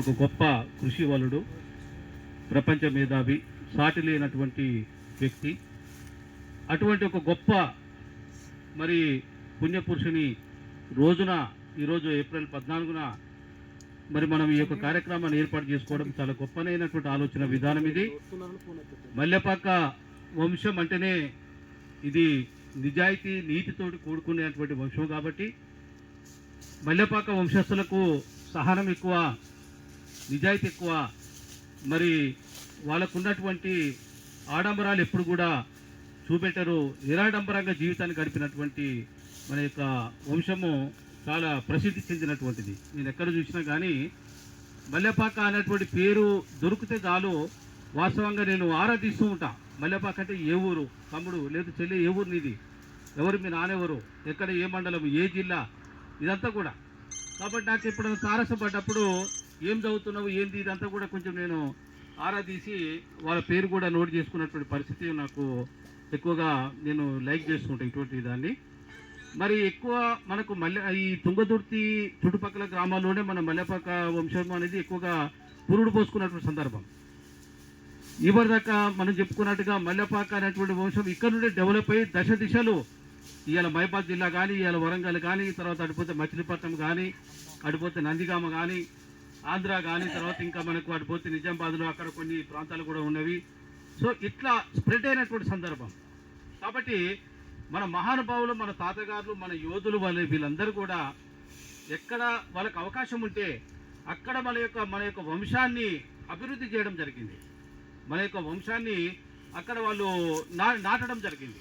ఒక గొప్ప కృషి వలుడు ప్రపంచ మేధావి సాటి లేనటువంటి వ్యక్తి. అటువంటి ఒక గొప్ప మరి పుణ్యపురుషుని రోజున ఈరోజు ఏప్రిల్ పద్నాలుగున మరి మనం ఈ యొక్క కార్యక్రమాన్ని ఏర్పాటు చేసుకోవడం చాలా గొప్పనైనటువంటి ఆలోచన విధానం ఇది. మల్లెపాక వంశం అంటేనే ఇది నిజాయితీ నీతితోటి కూడుకునేటువంటి వంశం కాబట్టి మల్లెపాక వంశస్థులకు సహనం ఎక్కువ నిజాయితీ ఎక్కువ. మరి వాళ్ళకు ఉన్నటువంటి ఆడంబరాలు ఎప్పుడు కూడా చూపెట్టరు. నిరాడంబరంగా జీవితాన్ని గడిపినటువంటి మన యొక్క వంశము చాలా ప్రసిద్ధి చెందినటువంటిది. నేను ఎక్కడ చూసినా కానీ మల్లెపాక అనేటువంటి పేరు దొరికితే చాలు. వాస్తవంగా నేను ఆరాధిస్తూ ఉంటా. మల్లెపాక అంటే ఏ ఊరు? తమ్ముడు లేదు చెల్లి ఏ ఊరు నీది? ఎవరు మీ నాన్నెవరు? ఎక్కడ ఏ మండలం ఏ జిల్లా? ఇదంతా కూడా. కాబట్టి నాకు ఎప్పుడైనా తారసపడ్డప్పుడు ఏం చదువుతున్నావు ఏంది ఇదంతా కూడా కొంచెం నేను ఆరాధీసి వాళ్ళ పేరు కూడా నోట్ చేసుకున్నటువంటి పరిస్థితి నాకు ఎక్కువగా నేను లైక్ చేస్తుంటాను ఇటువంటి దాన్ని. మరి ఎక్కువ మనకు మల్లె ఈ తుంగదుర్తి చుట్టుపక్కల గ్రామాల్లోనే మన మల్లెపాక వంశం అనేది ఎక్కువగా పురుడు పోసుకున్నటువంటి సందర్భం. ఇవరిదాకా మనం చెప్పుకున్నట్టుగా మల్లెపాక అనేటువంటి వంశం ఇక్కడ నుండి డెవలప్ అయ్యి దశ దిశలు ఇవాళ బైపాస్ జిల్లా కానీ ఇవాళ వరంగల్ కానీ తర్వాత అడిపోతే మచిలీపట్నం కానీ అడిపోతే నందిగామ కానీ ఆంధ్ర కానీ తర్వాత ఇంకా మనకు అటుపోతే నిజామాబాద్లో అక్కడ కొన్ని ప్రాంతాలు కూడా ఉన్నవి. సో ఇట్లా స్ప్రెడ్ అయినటువంటి సందర్భం. కాబట్టి మన మహానుభావులు మన తాతగారులు మన యోధులు వాళ్ళు వీళ్ళందరూ కూడా ఎక్కడ వాళ్ళకి అవకాశం ఉంటే అక్కడ మన యొక్క మన యొక్క వంశాన్ని అభివృద్ధి చేయడం జరిగింది. మన యొక్క వంశాన్ని అక్కడ వాళ్ళు నా నాటడం జరిగింది.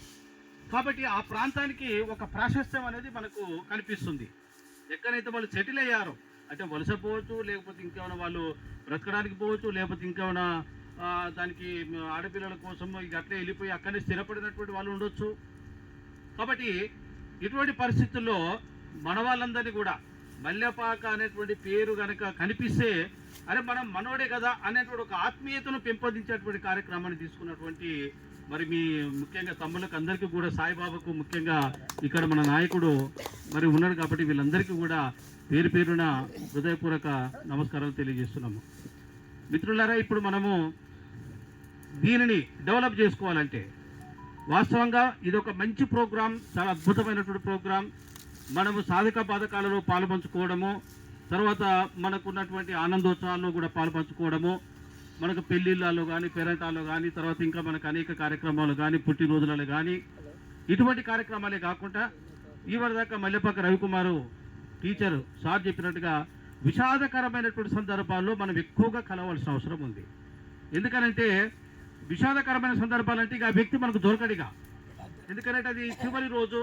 కాబట్టి ఆ ప్రాంతానికి ఒక ప్రాశస్త్యం అనేది మనకు కనిపిస్తుంది. ఎక్కడైతే వాళ్ళు సెటిల్ అయ్యారో అంటే వలస పోవచ్చు లేకపోతే ఇంకేమైనా వాళ్ళు బ్రతకడానికి పోవచ్చు లేకపోతే ఇంకేమైనా దానికి ఆడపిల్లల కోసం ఇక అట్లే వెళ్ళిపోయి అక్కడే స్థిరపడినటువంటి వాళ్ళు ఉండొచ్చు. కాబట్టి ఇటువంటి పరిస్థితుల్లో మన వాళ్ళందరినీ కూడా మల్లెపాక అనేటువంటి పేరు కనుక కనిపిస్తే అరే మనం మనోడే కదా అనేటువంటి ఒక ఆత్మీయతను పెంపొందించేటువంటి కార్యక్రమాన్ని తీసుకున్నటువంటి మరి మీ ముఖ్యంగా తమ్ములకు అందరికీ కూడా సాయిబాబాకు ముఖ్యంగా ఇక్కడ మన నాయకుడు మరి ఉన్నాడు కాబట్టి వీళ్ళందరికీ కూడా పేరు పేరున హృదయపూర్వక నమస్కారాలు తెలియజేస్తున్నాము. మిత్రులారా ఇప్పుడు మనము దీనిని డెవలప్ చేసుకోవాలంటే వాస్తవంగా ఇది ఒక మంచి ప్రోగ్రాం చాలా అద్భుతమైనటువంటి ప్రోగ్రాం. మనము సాధక బాధకాలలో పాలుపంచుకోవడము తర్వాత మనకున్నటువంటి ఆనందోత్సవాల్లో కూడా పాలుపంచుకోవడము మనకు పెళ్ళిళ్ళలో కానీ పేరెంటాల్లో కానీ తర్వాత ఇంకా మనకు అనేక కార్యక్రమాలు కానీ పుట్టినరోజులలో కానీ ఇటువంటి కార్యక్రమాలే కాకుండా ఇవాళ దాకా మల్లెపాక రవికుమారు టీచర్ సార్ చెప్పినట్టుగా విషాదకరమైనటువంటి సందర్భాల్లో మనం ఎక్కువగా కలవాల్సిన అవసరం ఉంది. ఎందుకనంటే విషాదకరమైన సందర్భాలంటే ఇక ఆ వ్యక్తి మనకు దొరకడిగా. ఎందుకంటే అది చివరి రోజు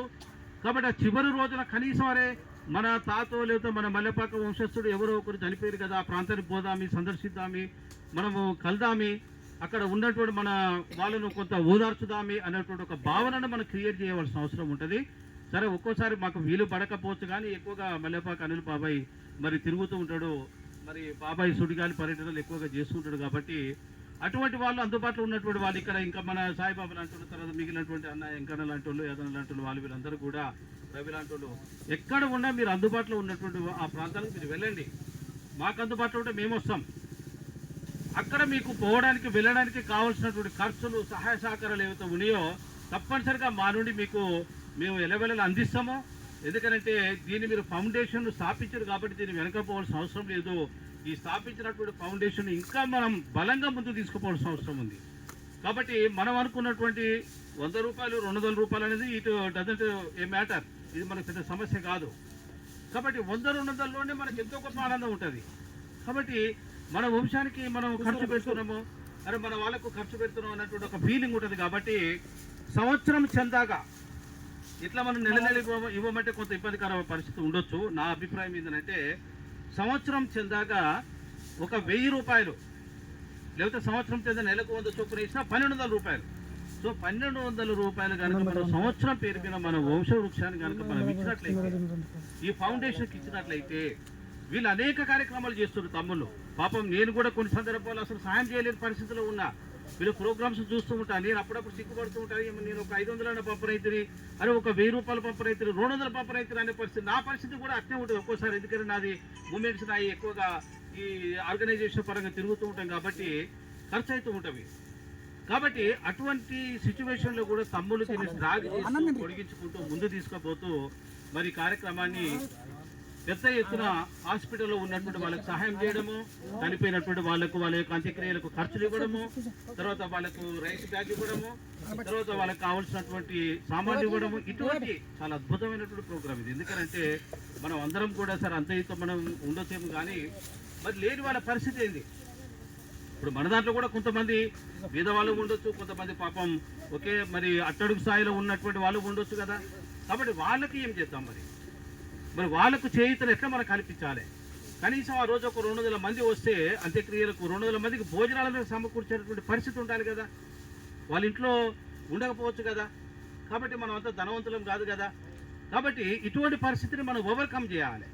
కాబట్టి ఆ చివరి రోజున కనీసం అరే మన తాతో లేదో మన మల్లెపాక వంశస్థుడు ఎవరో ఒకరు చనిపోయారు కదా ఆ ప్రాంతానికి పోదామి సందర్శిద్దామి మనము కలదామి అక్కడ ఉన్నటువంటి మన వాళ్ళను కొంత ఓదార్చుదామి అనేటువంటి ఒక భావనను మనం క్రియేట్ చేయవలసిన అవసరం ఉంటుంది. సరే ఒక్కోసారి మాకు వీలు పడకపోవచ్చు కానీ ఎక్కువగా మల్లెపాక అనిల్ బాబాయ్ మరి తిరుగుతూ ఉంటాడు. మరి బాబాయ్ సుడిగాలి పర్యటనలు ఎక్కువగా చేస్తుంటాడు కాబట్టి అటువంటి వాళ్ళు అందుబాటులో ఉన్నటువంటి వాళ్ళు ఇక్కడ ఇంకా మన సాయిబాబు లాంటి తర్వాత మిగిలినటువంటి అన్న ఎంకన్న లాంటి వాళ్ళు యాదన్న లాంటి వాళ్ళు వాళ్ళు వీళ్ళందరూ కూడా రవి లాంటి వాళ్ళు. ఎక్కడ ఉన్నా మీరు అందుబాటులో ఉన్నటువంటి ఆ ప్రాంతాలకు మీరు వెళ్ళండి. మాకు అందుబాటులో ఉంటే మేము వస్తాం. అక్కడ మీకు పోవడానికి వెళ్ళడానికి కావాల్సినటువంటి ఖర్చులు సహాయ సహకారాలు ఏవైతే ఉన్నాయో తప్పనిసరిగా మా నుండి మీకు మేము ఎలవెలలు అందిస్తాము. ఎందుకంటే దీన్ని మీరు ఫౌండేషన్ స్థాపించారు కాబట్టి దీన్ని వెనకపోవాల్సిన అవసరం లేదు. ఈ స్థాపించినటువంటి ఫౌండేషన్ ఇంకా మనం బలంగా ముందుకు తీసుకుపోవాల్సిన అవసరం ఉంది. కాబట్టి మనం అనుకున్నటువంటి వంద రూపాయలు రెండు వందల రూపాయలు అనేది ఇటు డజంట్ ఏ మ్యాటర్ ఇది మనకు పెద్ద సమస్య కాదు. కాబట్టి వంద రెండు వందల్లోనే మనకి ఎంతో గొప్ప ఆనందం ఉంటుంది. కాబట్టి మన వంశానికి మనం ఖర్చు పెడుతున్నాము. అరే మన వాళ్ళకు ఖర్చు పెడుతున్నాం అన్నటువంటి ఒక ఫీలింగ్ ఉంటుంది కాబట్టి సంవత్సరం చెందాగా ఇట్లా మనం నెల నెల ఇవ్వ- ఇవ్వమంటే కొంత ఇబ్బందికర పరిస్థితి ఉండొచ్చు. నా అభిప్రాయం ఏంటంటే సంవత్సరం చెందాగా ఒక వెయ్యి రూపాయలు. లేకపోతే సంవత్సరం చెందిన నెలకు వంద చొప్పున ఇచ్చినా పన్నెండు వందల రూపాయలు. సో పన్నెండు వందల రూపాయలు కనుక మనం సంవత్సరం పేరు మీద మన వంశ వృక్షాన్ని కనుక మనం ఇచ్చినట్లయితే ఈ ఫౌండేషన్కి ఇచ్చినట్లయితే వీళ్ళు అనేక కార్యక్రమాలు చేస్తున్నారు తమ్ముళ్ళు. పాపం నేను కూడా కొన్ని సందర్భాలు అసలు సహాయం చేయలేని పరిస్థితిలో ఉన్నా. వీళ్ళు ప్రోగ్రామ్స్ చూస్తూ ఉంటాను నేను అప్పుడప్పుడు సిగ్గుపడుతూ ఉంటాను. ఏమో నేను ఒక ఐదు వందలైన పంపరైతుని అరే ఒక వెయ్యి రూపాయల పంపరైతుని రెండు వందల పంపరైతుని అనే పరిస్థితి నా పరిస్థితి కూడా అట్నే ఉంటుంది ఒక్కోసారి. ఎందుకంటే నాది మూమెంట్స్ నాయి ఎక్కువగా ఈ ఆర్గనైజేషన్ పరంగా తిరుగుతూ ఉంటాం కాబట్టి ఖర్చు అవుతూ ఉంటవి కాబట్టి అటువంటి సిచ్యువేషన్లో కూడా తమ్ములు తిని రాగి పొడిగించుకుంటూ ముందు తీసుకుపోతూ మరి కార్యక్రమాన్ని పెద్ద ఎత్తున హాస్పిటల్లో ఉన్నటువంటి వాళ్ళకి సహాయం చేయడము చనిపోయినటువంటి వాళ్ళకు వాళ్ళ యొక్క అంత్యక్రియలకు ఖర్చులు ఇవ్వడము తర్వాత వాళ్ళకు రైస్ బ్యాగ్ ఇవ్వడము తర్వాత వాళ్ళకి కావాల్సినటువంటి సామాన్లు ఇవ్వడము. ఇటువంటి చాలా అద్భుతమైనటువంటి ప్రోగ్రామ్ ఇది. ఎందుకంటే మనం అందరం కూడా సార్ అంత ఇంత మనం ఉండొచ్చేమో కానీ మరి లేని వాళ్ళ పరిస్థితి ఏంది? ఇప్పుడు మన దాంట్లో కూడా కొంతమంది పేదవాళ్ళు ఉండొచ్చు కొంతమంది పాపం ఒకే మరి అట్టడుగు స్థాయిలో ఉన్నటువంటి వాళ్ళు ఉండొచ్చు కదా. కాబట్టి వాళ్ళకి ఏం చేద్దాం మరి? మరి వాళ్ళకు చేయితలు ఎట్లా మనం కల్పించాలి? కనీసం ఆ రోజు ఒక రెండు వందల మంది వస్తే అంత్యక్రియలకు రెండు వందల మందికి భోజనాలను సమకూర్చేటటువంటి పరిస్థితి ఉండాలి కదా? వాళ్ళ ఇంట్లో ఉండకపోవచ్చు కదా? కాబట్టి మనం అంత ధనవంతులం కాదు కదా? కాబట్టి ఇటువంటి పరిస్థితిని మనం ఓవర్కమ్ చేయాలి.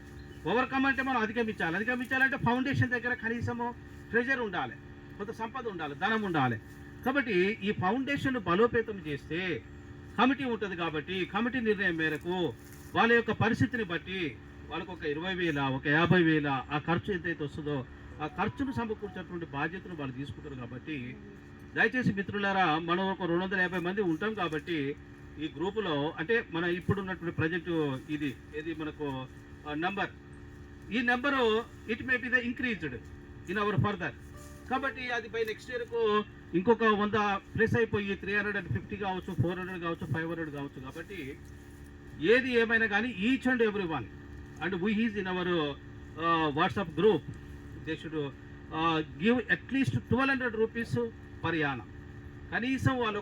ఓవర్కమ్ అంటే మనం అధిగమించాలి. అధిగమించాలంటే ఫౌండేషన్ దగ్గర కనీసము ట్రెజర్ ఉండాలి. కొంత సంపద ఉండాలి. ధనం ఉండాలి. కాబట్టి ఈ ఫౌండేషన్ బలోపేతం చేస్తే కమిటీ ఉంటుంది కాబట్టి కమిటీ నిర్ణయం మేరకు వాళ్ళ యొక్క పరిస్థితిని బట్టి వాళ్ళకు ఒక ఇరవై వేల ఒక యాభై వేల ఆ ఖర్చు ఎంతైతే వస్తుందో ఆ ఖర్చును సమకూర్చేటువంటి బాధ్యతను వాళ్ళు తీసుకుంటారు కాబట్టి దయచేసి మిత్రులారా మనం ఒక రెండు వందల యాభై మంది ఉంటాం కాబట్టి ఈ గ్రూపులో అంటే మన ఇప్పుడు ఉన్నటువంటి ప్రజెంట్ ఇది ఇది మనకు నంబర్. ఈ number it may be the increased in our further. కాబట్టి అది పై నెక్స్ట్ ఇయర్కు ఇంకొక వంద ప్లస్ అయిపోయి త్రీ హండ్రెడ్ అండ్ ఫిఫ్టీ కావచ్చు ఫోర్ హండ్రెడ్ కావచ్చు ఫైవ్ హండ్రెడ్ కావచ్చు కాబట్టి ఏది ఏమైనా కానీ each and every one and we he's in our WhatsApp group they should give at least twelve hundred rupees per annum కనీసం వాళ్ళు